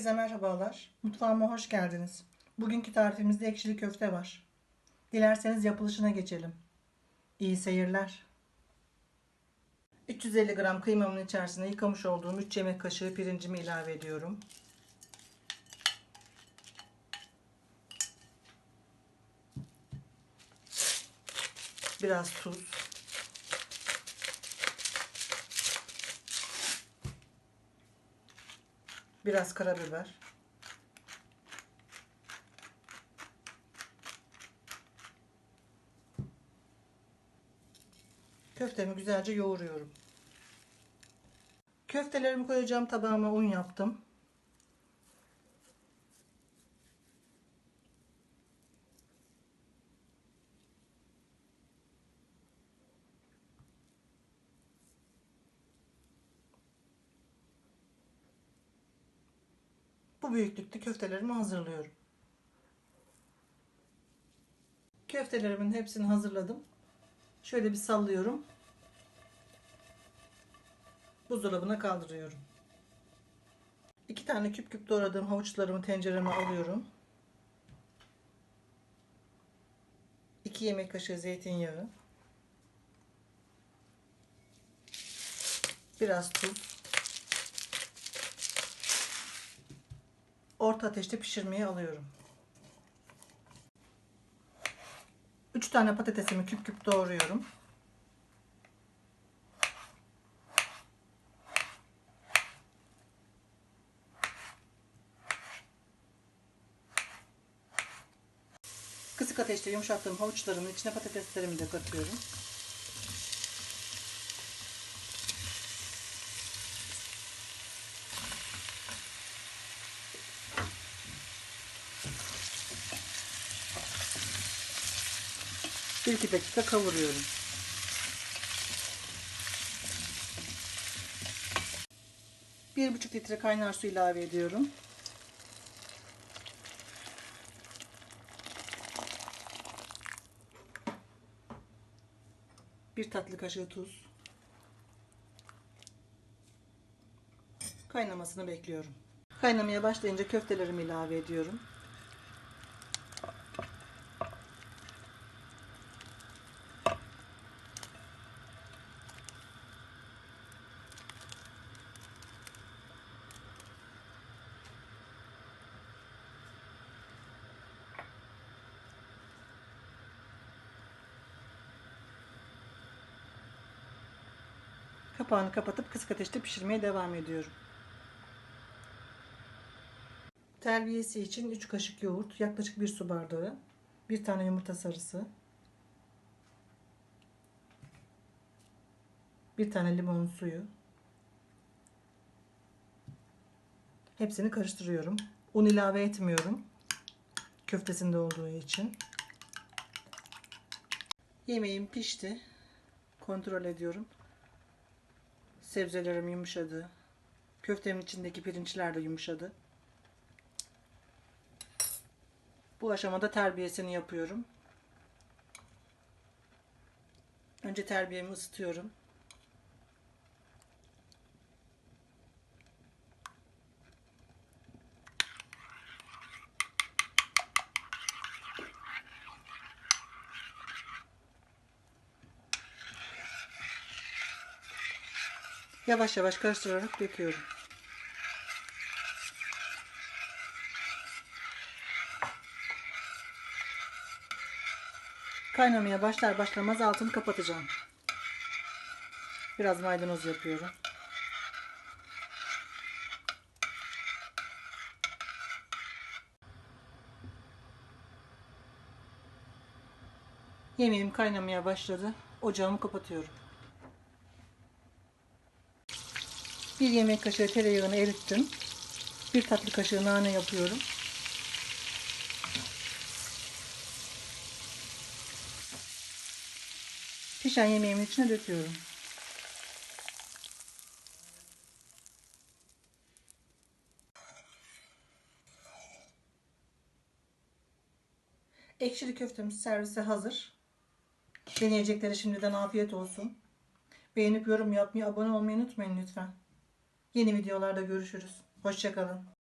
Herkese merhabalar. Mutfağıma hoş geldiniz. Bugünkü tarifimizde ekşili köfte var. Dilerseniz yapılışına geçelim. İyi seyirler. 350 gram kıymamın içerisine yıkamış olduğum 3 yemek kaşığı pirincimi ilave ediyorum. Biraz tuz. Biraz karabiber. Köftemi güzelce yoğuruyorum. Köftelerimi koyacağım tabağıma un yaptım. Bu büyüklükte köftelerimi hazırlıyorum. Köftelerimin hepsini hazırladım. Şöyle bir sallıyorum. Buzdolabına kaldırıyorum. İki tane küp küp doğradığım havuçlarımı tencereme alıyorum. 2 yemek kaşığı zeytinyağı. Biraz tuz. Orta ateşte pişirmeye alıyorum. 3 tane patatesimi küp küp doğruyorum. Kısık ateşte yumuşattığım havuçlarımın içine patateslerimi de katıyorum. Bir iki dakika kavuruyorum. Bir buçuk litre kaynar su ilave ediyorum. Bir tatlı kaşığı tuz. Kaynamasını bekliyorum. Kaynamaya başlayınca köftelerimi ilave ediyorum. Kapağını kapatıp kısık ateşte pişirmeye devam ediyorum. Terbiyesi için 3 kaşık yoğurt, yaklaşık 1 su bardağı, 1 tane yumurta sarısı, 1 tane limon suyu. Hepsini karıştırıyorum. Un ilave etmiyorum. Köftesinde olduğu için. Yemeğim pişti. Kontrol ediyorum. Sebzelerim yumuşadı. Köftemin içindeki pirinçler de yumuşadı. Bu aşamada terbiyesini yapıyorum. Önce terbiyemi ısıtıyorum. Yavaş yavaş karıştırarak döküyorum. Kaynamaya başlar başlamaz altını kapatacağım. Biraz maydanoz yapıyorum. Yemeğim kaynamaya başladı. Ocağımı kapatıyorum. Bir yemek kaşığı tereyağını erittim. Bir tatlı kaşığı nane yapıyorum. Pişen yemeğimin içine döküyorum. Ekşili köftemiz servise hazır. Deneyeceklere şimdiden afiyet olsun. Beğenip yorum yapmayı, abone olmayı unutmayın lütfen. Yeni videolarda görüşürüz. Hoşçakalın.